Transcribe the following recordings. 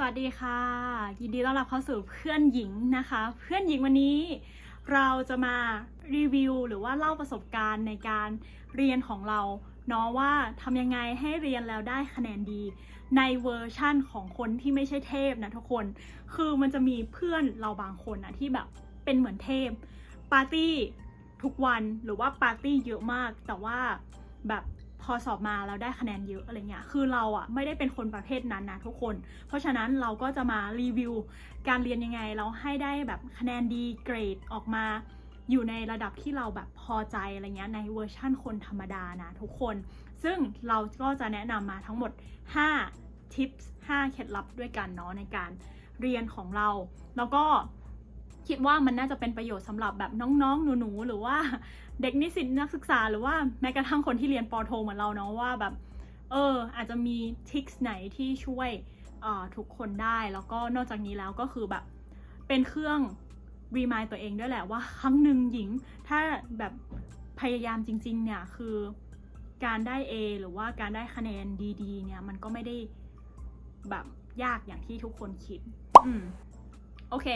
สวัสดีค่ะ ยินดีต้อนรับเข้าสู่เพื่อนหญิงนะคะ เพื่อนหญิงวันนี้เราจะมารีวิวหรือว่าเล่าประสบการณ์ในการเรียนของเราเนาะว่าทำยังไงให้เรียนแล้วได้คะแนนดี ในเวอร์ชั่นของคนที่ไม่ใช่เทพนะทุกคน คือมันจะมีเพื่อนเราบางคนอะที่แบบเป็นเหมือนเทพปาร์ตี้ทุกวันหรือว่าปาร์ตี้เยอะมาก แต่ว่าแบบ อสอบมาแล้วได้คะแนนเยอะอะไรเงี้ย คือเราอะไม่ได้เป็นคนประเภทนั้นนะทุกคน เพราะฉะนั้นเราก็จะมารีวิวการเรียนยังไง เราให้ได้แบบคะแนนดีเกรดออกมาอยู่ในระดับที่เราแบบพอใจอะไรเงี้ยในเวอร์ชั่นคนธรรมดานะทุกคน ซึ่งเราก็จะแนะนำมาทั้งหมด 5 tips 5 เคล็ดลับด้วยกันเนาะในการเรียนของเรา แล้วก็คิดว่ามันน่าจะเป็นประโยชน์สำหรับแบบน้องๆ หนูๆ หรือว่า เด็กนิสิตนักศึกษาหรือว่าแม้กระทั่งคนที่เรียนปอโทเหมือนเราเนาะว่าแบบเอออาจจะมีทิกไหนที่ช่วยอ่าทุกคนได้แล้วก็นอกจากนี้แล้วก็คือแบบเป็นเครื่องรีมายตัวเองด้วยแหละว่าครั้งหนึ่งหญิง ถ้าแบบพยายามจริง ๆ เนี่ย คือการได้ A หรือว่าการได้คะแนนดี ๆ เนี่ย มันก็ไม่ได้แบบยากอย่างที่ทุกคนคิด อืม โอเค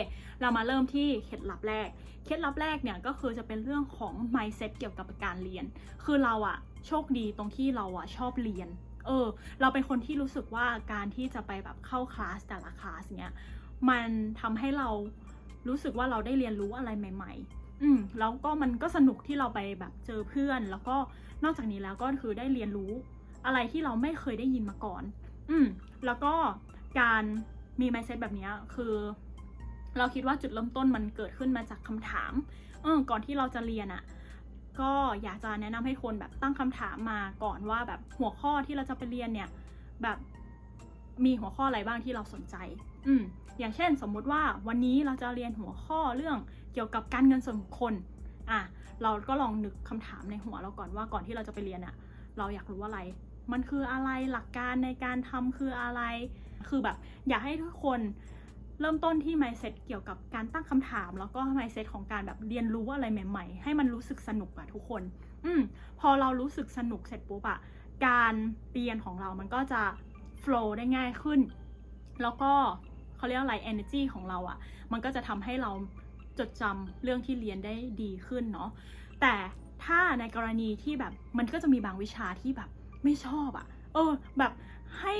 เรามาเริ่มที่เคล็ดลับแรก เคล็ดลับแรกเนี่ยก็คือจะเป็นเรื่องของ mindset เกี่ยวกับการเรียน คือเราอะโชคดีตรงที่เราอะชอบเรียน เออ เราเป็นคนที่รู้สึกว่าการที่จะไปแบบเข้าคลาสแต่ละคลาสเนี้ย มันทำให้เรารู้สึกว่าเราได้เรียนรู้อะไรใหม่ ๆ อืม แล้วก็มันก็สนุกที่เราไปแบบเจอเพื่อน แล้วก็นอกจากนี้แล้วก็คือได้เรียนรู้อะไรที่เราไม่เคยได้ยินมาก่อน อืม แล้วก็การมี mindset แบบนี้คือ เราคิดว่าจุดเริ่มต้นมันเกิดขึ้นมาจากคำถามเออก่อนที่เราจะเรียนอะ่ะก็อยากจะแนะนำให้คนแบบตั้งคำถามมาก่อนว่าแบบหัวข้อที่เราจะไปเรียนเนี่ยแบบมีหัวข้ออะไรบ้างที่เราสนใจ อืมอย่างเช่นสมมุติว่าวันนี้เราจะเรียนหัวข้อเรื่องเกี่ยวกับการเงินส่วนบุคคล อะ เราก็ลองนึกคำถามในหัวเราก่อนว่าก่อนที่เราจะไปเรียนอะ่ะเราอยากรู้อะไร มันคืออะไรหลักการในการทำคืออะไร คือแบบอยากให้ทุกคน เริ่มต้นที่ mindset เกี่ยวกับการตั้งคำถาม แล้วก็ mindset ของการแบบเรียนรู้อะไรใหม่ ๆ ให้มันรู้สึกสนุกอะทุกคน อืมพอเรารู้สึกสนุกเสร็จปุ๊บอะการเรียนของเรามันก็จะ flow ได้ง่ายขึ้น แล้วก็เขาเรียกอะไร energy ของเราอะมันก็จะทำให้เราจดจำเรื่องที่เรียนได้ดีขึ้นเนาะแต่ถ้าในกรณีที่แบบมันก็จะมีบางวิชาที่แบบไม่ชอบอะเออแบบให้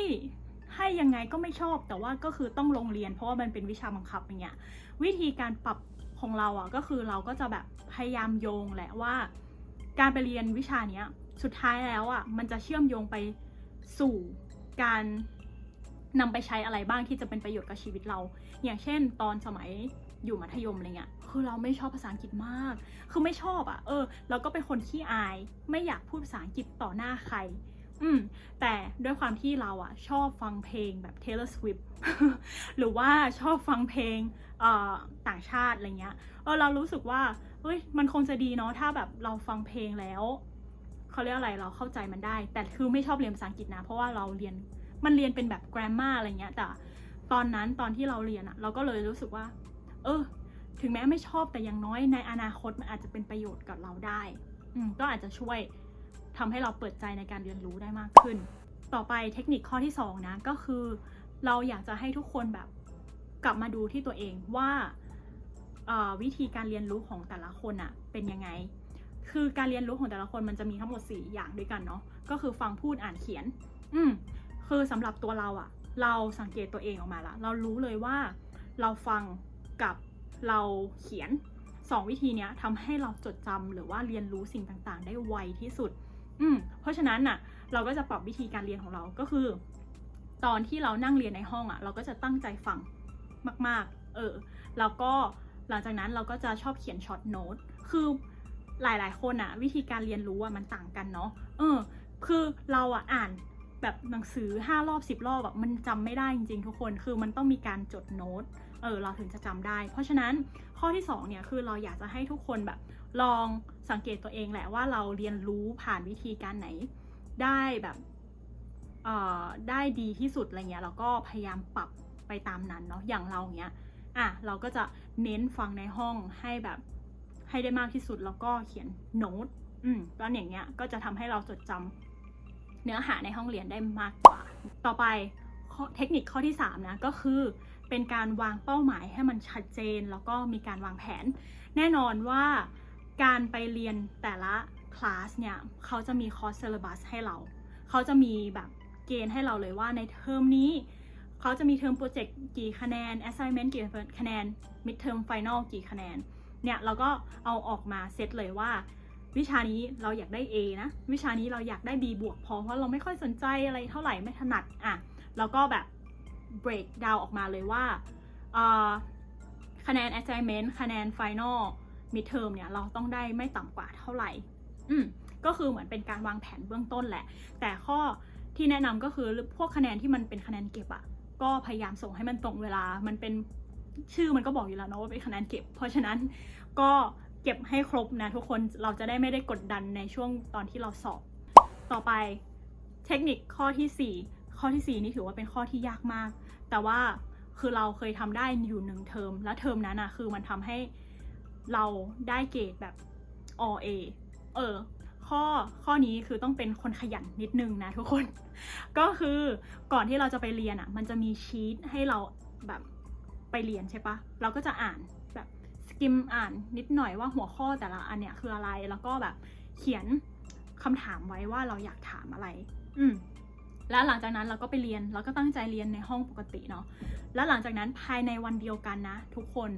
ให้ยังไงก็ไม่ชอบ แต่ว่าก็คือต้องลงเรียน เพราะว่ามันเป็นวิชาบังคับอย่างเงี้ยวิธีการปรับของเราอะก็คือเราก็จะแบบพยายามโยงแหละว่า การไปเรียนวิชาเนี้ยสุดท้ายแล้วอะมันจะเชื่อมโยงไปสู่การนำไปใช้อะไรบ้างที่จะเป็นประโยชน์กับชีวิตเรา อย่างเช่น ตอนสมัยอยู่มัธยมอะไรเงี้ย คือเราไม่ชอบภาษาอังกฤษมาก คือไม่ชอบอะ เออ เราก็เป็นคนขี้อาย ไม่อยากพูดภาษาอังกฤษต่อหน้าใคร อืมแต่ด้วยความที่เราอะชอบฟังเพลงแบบ Taylor Swift หรือว่าชอบฟังเพลงเอ่อต่างชาติอะไรเงี้ยเออเรารู้สึกว่าเฮ้ยมันคงจะดีเนาะถ้าแบบเราฟังเพลงแล้วเขาเรียกอะไรเราเข้าใจมันได้ แต่คือไม่ชอบเรียนภาษาอังกฤษนะ เพราะว่าเราเรียนมันเรียนเป็นแบบ grammar อะไรเงี้ย แต่ตอนนั้นตอนที่เราเรียนอะเราก็เลยรู้สึกว่า เออ ถึงแม้ไม่ชอบแต่อย่างน้อยในอนาคตมันอาจจะเป็นประโยชน์กับเราได้ อืมก็อาจจะช่วย ทำให้เราเปิดใจในการเรียนรู้ได้มากขึ้น ต่อไปเทคนิคข้อที่2นะก็คือ เราอยากจะให้ทุกคนแบบกลับมาดูที่ตัวเองว่าวิธีการเรียนรู้ของแต่ละคนอะเป็นยังไง คือการเรียนรู้ของแต่ละคนมันจะมีทั้งหมด 4 อย่างด้วยกันเนาะ ก็คือฟังพูดอ่านเขียน อืมคือสำหรับตัวเราอะเราสังเกตตัวเองออกมาละ เรารู้เลยว่าเราฟังกับเราเขียน 2 วิธีเนี้ยทำให้เราจดจำหรือว่าเรียนรู้สิ่งต่างๆ ได้ไวที่สุด อืมเพราะฉะนั้นน่ะ เราก็จะปรับวิธีการเรียนของเราก็คือ ตอนที่เรานั่งเรียนในห้องอะ่ะ เราก็จะตั้งใจฟังมาก ๆ เออ แล้วก็หลังจากนั้นเราก็จะชอบเขียนช็อตโน้ต คือหลายๆ คนอะ่ะวิธีการเรียนรู้อะ่ะมันต่างกันเนาะ เออ คือเราอะอ่านแบบหนังสือห้ารอบสิบรอบแบบมันจำไม่ได้จริงๆ ทุกคน คือมันต้องมีการจดโน้ต เออเราถึงจะจำได้ เพราะฉะนั้นข้อที่2เนี่ยคือเราอยากจะให้ทุกคนแบบลองสังเกตตัวเองแหละว่าเราเรียนรู้ผ่านวิธีการไหนได้แบบเอ่อได้ดีที่สุดอะไรเงี้ยเราก็พยายามปรับไปตามนั้นเนาะอย่างเราเนี้ยอะเราก็จะเน้นฟังในห้องให้แบบให้ได้มากที่สุดแล้วก็เขียนโน้ตอืมก็อย่างเงี้ยก็จะทำให้เราจดจำเนื้อหาในห้องเรียนได้มากกว่า ต่อไปเทคนิคข้อที่ 3 นะ ก็คือ เป็นการวางเป้าหมายให้มันชัดเจน แล้วก็มีการวางแผน แน่นอนว่าการไปเรียนแต่ละคลาสเนี่ยเขาจะมีคอร์สเซเลบัสให้เรา เขาจะมีแบบเกณฑ์ให้เราเลยว่าในเทอมนี้ เขาจะมีเทอมโปรเจกต์กี่คะแนน assignment กี่คะแนน mid term final กี่คะแนน เนี่ยเราก็เอาออกมาเซตเลยว่า วิชานี้เราอยากได้ A นะ วิชานี้เราอยากได้ B บวกพอเพราะเราไม่ค่อยสนใจอะไรเท่าไหร่ไม่ถนัดอะแล้วก็แบบ break down ออกมาเลยว่าคะแนน assignment คะแนน final mid term เนี่ย เราต้องได้ไม่ต่ำกว่าเท่าไหร่ อืม ก็คือเหมือนเป็นการวางแผนเบื้องต้นแหละ แต่ข้อที่แนะนำก็คือพวกคะแนนที่มันเป็นคะแนนเก็บอะก็พยายามส่งให้มันตรงเวลา มันเป็นชื่อมันก็บอกอยู่แล้วเนาะว่าเป็นคะแนนเก็บ เพราะฉะนั้นก็เก็บให้ครบนะทุกคน เราจะได้ไม่ได้กดดันในช่วงตอนที่เราสอบ ต่อไปเทคนิคข้อที่ 4 ข้อที่ 4 นี่ถือว่าเป็นข้อที่ยากมาก แต่ว่าคือเราเคยทำได้อยู่หนึ่งเทอม และเทอมนั้นอะคือมันทำให้เราได้เกรดแบบ all A เออ ข้อข้อนี้คือต้องเป็นคนขยันนิดนึงนะทุกคน ก็คือก่อนที่เราจะไปเรียนอะ่ะมันจะมีชีตให้เราแบบไปเรียนใช่ปะเราก็จะอ่านแบบสกิมอ่านนิดหน่อยว่าหัวข้อแต่ละอันเนี่ยคืออะไร แล้วก็แบบเขียนคำถามไว้ว่าเราอยากถามอะไร อืม แล้วหลังจากนั้นเราก็ไปเรียนเราก็ตั้งใจเรียนในห้องปกติเนาะแล้วหลังจากนั้นภายในวันเดียวกันนะ ทุกคน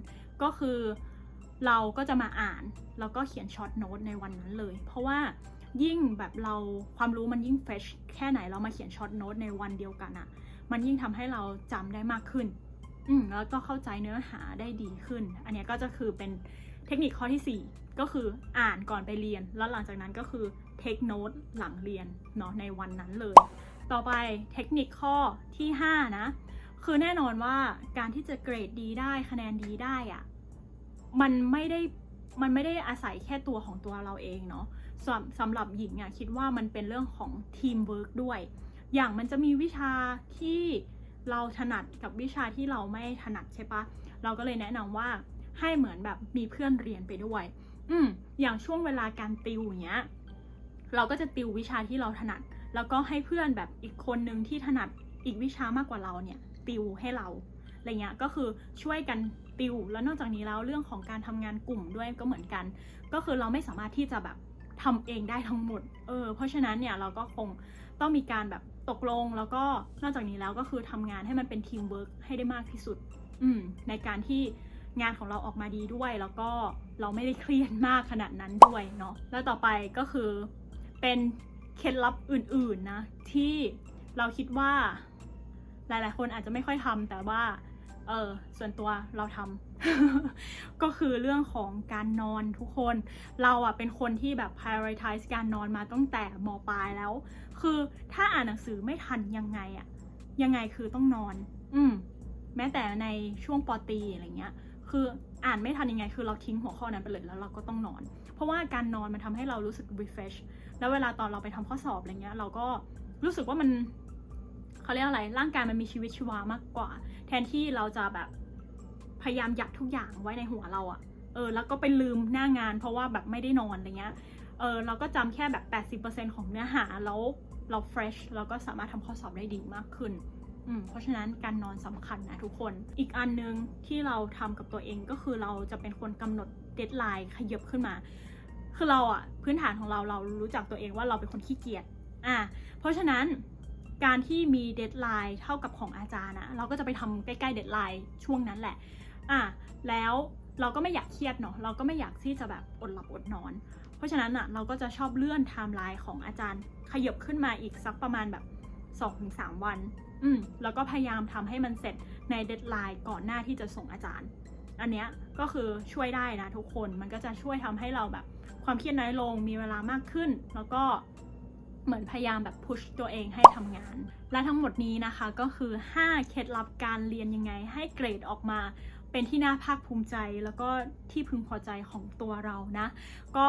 ก็คือเราก็จะมาอ่านแล้วก็เขียนช็อตโน้ตในวันนั้นเลย เพราะว่ายิ่งแบบเราความรู้มันยิ่งเฟชแค่ไหนเรามาเขียนช็อตโน้ตในวันเดียวกันอะมันยิ่งทำให้เราจำได้มากขึ้น อืมแล้วก็เข้าใจเนื้อหาได้ดีขึ้น อันเนี้ยก็จะคือเป็นเทคนิคข้อที่ 4 ก็คืออ่านก่อนไปเรียน แล้วหลังจากนั้นก็คือเทคโน้ตหลังเรียนเนาะในวันนั้นเลย ต่อไปเทคนิคข้อที่ 5 นะ คือแน่นอนว่าการที่จะเกรดดีได้คะแนนดีได้อะมันไม่ได้มันไม่ได้อาศัยแค่ตัวของตัวเราเองเนาะสำสำหรับหญิงอะคิดว่ามันเป็นเรื่องของทีมเวิร์กด้วย อย่างมันจะมีวิชาที่เราถนัดกับวิชาที่เราไม่ถนัดใช่ปะเราก็เลยแนะนำว่าให้เหมือนแบบมีเพื่อนเรียนไปด้วย อืมอย่างช่วงเวลาการติวอย่างเงี้ย เราก็จะติววิชาที่เราถนัด แล้วก็ให้เพื่อนแบบอีกคนนึงที่ถนัดอีกวิชามากกว่าเราเนี่ยติวให้เราอะไรเงี้ยก็คือช่วยกันติว แล้วนอกจากนี้แล้วเรื่องของการทำงานกลุ่มด้วยก็เหมือนกัน ก็คือเราไม่สามารถที่จะแบบทำเองได้ทั้งหมดเออเพราะฉะนั้นเนี่ยเราก็คงต้องมีการแบบตกลงแล้วก็นอกจากนี้แล้วก็คือทำงานให้มันเป็นทีมเวิร์กให้ได้มากที่สุดอืมในการที่งานของเราออกมาดีด้วย แล้วก็เราไม่ได้เครียดมากขนาดนั้นด้วยเนาะแล้วต่อไปก็คือเป็น เคล็ดลับอื่นๆนะ ที่เราคิดว่าหลายๆ คนอาจจะไม่ค่อยทำแต่ว่า เออส่วนตัวเราทำก็คือเรื่องของการนอนทุกคน เราอะเป็นคนที่แบบ prioritize การนอนมาตั้งแต่มปลายแล้ว คือถ้าอ่านหนังสือไม่ทันยังไงอะยังไงคือต้องนอน อืมแม้แต่ในช่วงปอตีอะไรเงี้ย คืออ่านไม่ทันยังไง คือเราทิ้งหัวข้อนั้นไปเลยแล้วเราก็ต้องนอน เพราะว่าการนอนมันทำให้เรารู้สึก refresh แล้วเวลาตอนเราไปทำข้อสอบอะไรเงี้ย เราก็รู้สึกว่ามันเขาเรียกอะไร ร่างกายมันมีชีวิตชีวามากกว่า แทนที่เราจะแบบพยายามยัดทุกอย่างไว้ในหัวเราอะเออ แล้วก็ไปลืมหน้างาน เพราะว่าแบบไม่ได้นอนอะไรเงี้ย เออ เราก็จำแค่แบบ 80%ของเนื้อหาแล้วเรา fresh เราก็สามารถทำข้อสอบได้ดีมากขึ้นอืมเพราะฉะนั้นการนอนสำคัญนะทุกคน อีกอันนึงที่เราทำกับตัวเองก็คือเราจะเป็นคนกำหนด เดทไลน์ขยับขึ้นมา คือเราอะพื้นฐานของเราเรารู้จักตัวเองว่าเราเป็นคนขี้เกียจอะเพราะฉะนั้นการที่มีเดทไลน์เท่ากับของอาจารย์นะเราก็จะไปทำใกล้ๆเดทไลน์ช่วงนั้นแหละอะแล้วเราก็ไม่อยากเครียดเนาะเราก็ไม่อยากที่จะแบบอดหลับอดนอน เพราะฉะนั้นอะเราก็จะชอบเลื่อนไทม์ไลน์ของอาจารย์ขยับขึ้นมาอีกสักประมาณแบบ2-3 วัน อืมแล้วก็พยายามทำให้มันเสร็จในเดทไลน์ก่อนหน้าที่จะส่งอาจารย์ อันเนี้ยก็คือช่วยได้นะทุกคนมันก็จะช่วยทำให้เราแบบความเครียดน้อยลงมีเวลามากขึ้น แล้วก็เหมือนพยายามแบบพุชตัวเองให้ทำงาน และทั้งหมดนี้นะคะก็คือ 5 เคล็ดลับการเรียนยังไงให้เกรดออกมา เป็นที่น่าภาคภูมิใจ แล้วก็ที่พึงพอใจของตัวเรานะ ก็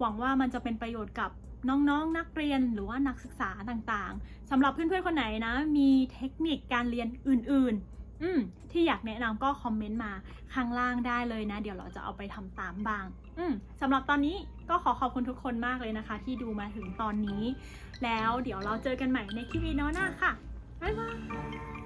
หวังว่ามันจะเป็นประโยชน์กับน้องๆนนักเรียนหรือว่านักศึกษาต่างๆสำหรับเพื่อนๆคนไหนนะ มีเทคนิคการเรียนอื่นๆ อืมที่อยากแนะนำก็คอมเมนต์มาข้างล่างได้เลยนะ เดี๋ยวเราจะเอาไปทำตามบ้าง อืมสำหรับตอนนี้ก็ขอขอบคุณทุกคนมากเลยนะคะ ที่ดูมาถึงตอนนี้ แล้วเดี๋ยวเราเจอกันใหม่ในคลิปวิดีโอหน้าค่ะบ๊ายบาย